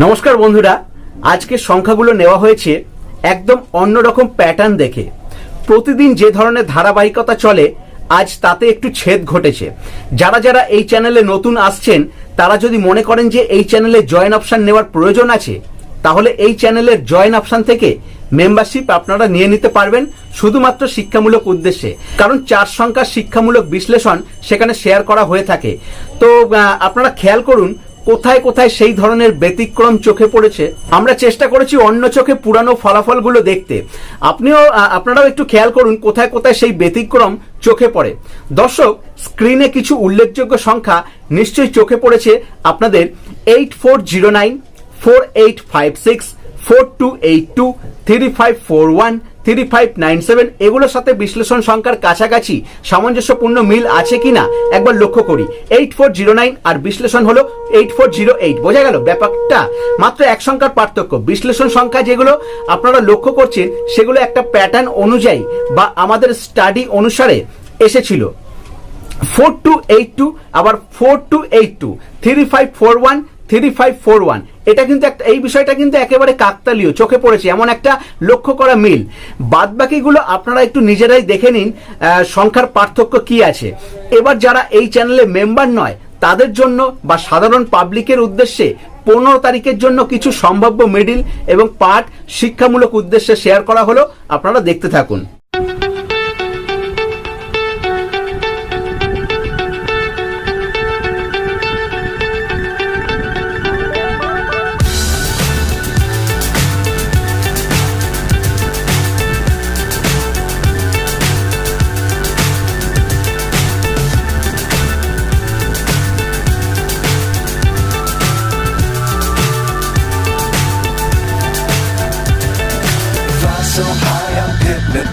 নমস্কার বন্ধুরা, আজকে সংখ্যাগুলো নেওয়া হয়েছে একদম অন্যরকম প্যাটার্ন দেখে। প্রতিদিন যে ধরনের ধারাবাহিকতা চলে, আজ তাতে একটু ছেদ ঘটেছে। যারা যারা এই চ্যানেলে নতুন আসছেন, তারা যদি মনে করেন যে এই চ্যানেলে জয়েন অপশান নেওয়ার প্রয়োজন আছে, তাহলে এই চ্যানেলের জয়েন অপশান থেকে মেম্বারশিপ আপনারা নিয়ে নিতে পারবেন শুধুমাত্র শিক্ষামূলক উদ্দেশ্যে। কারণ চার সংখ্যার শিক্ষামূলক বিশ্লেষণ সেখানে শেয়ার করা হয়ে থাকে। তো আপনারা খেয়াল করুন কোথায় কোথায় সেই ধরনের ব্যতিক্রম চোখে পড়েছে, আমরা চেষ্টা করেছি অন্য চোখে পুরানো ফলাফলগুলো দেখতে। আপনিও আপনারাও একটু খেয়াল করুন কোথায় কোথায় সেই ব্যতিক্রম চোখে পড়ে। দর্শক, স্ক্রিনে কিছু উল্লেখযোগ্য সংখ্যা নিশ্চয়ই চোখে পড়েছে। আপনাদের eight four zero nine four eight five six four two eight two three five four one three five nine seven এগুলোর সাথে বিশ্লেষণ সংখ্যার কাছাকাছি সামঞ্জস্যপূর্ণ মিল আছে কিনা একবার লক্ষ্য করি। এইট ফোর জিরো নাইন আর বিশ্লেষণ হলো এইট ফোর জিরো এইট। বোঝা গেল ব্যাপারটা? মাত্র এক সংখ্যার পার্থক্য। বিশ্লেষণ সংখ্যা যেগুলো আপনারা লক্ষ্য করছেন, সেগুলো একটা প্যাটার্ন অনুযায়ী বা আমাদের স্টাডি অনুসারে এসেছিল। ফোর টু এইট টু আবার four two eight two three five four one three five four one এটা কিন্তু একটা এই বিষয়টা কিন্তু একেবারে কাকতালীয়, চোখে পড়েছে। এমন একটা লক্ষ্য করা মিল। বাদ বাকিগুলো আপনারা একটু নিজেরাই দেখে নিন সংখ্যার পার্থক্য কি আছে। এবার যারা এই চ্যানেলে মেম্বার নয়, তাদের জন্য বা সাধারণ পাবলিকের উদ্দেশ্যে পনেরো তারিখের জন্য কিছু সম্ভাব্য মিডিল এবং পাঠ শিক্ষামূলক উদ্দেশ্যে শেয়ার করা হলো। আপনারা দেখতে থাকুন। so high I'm hypnotized.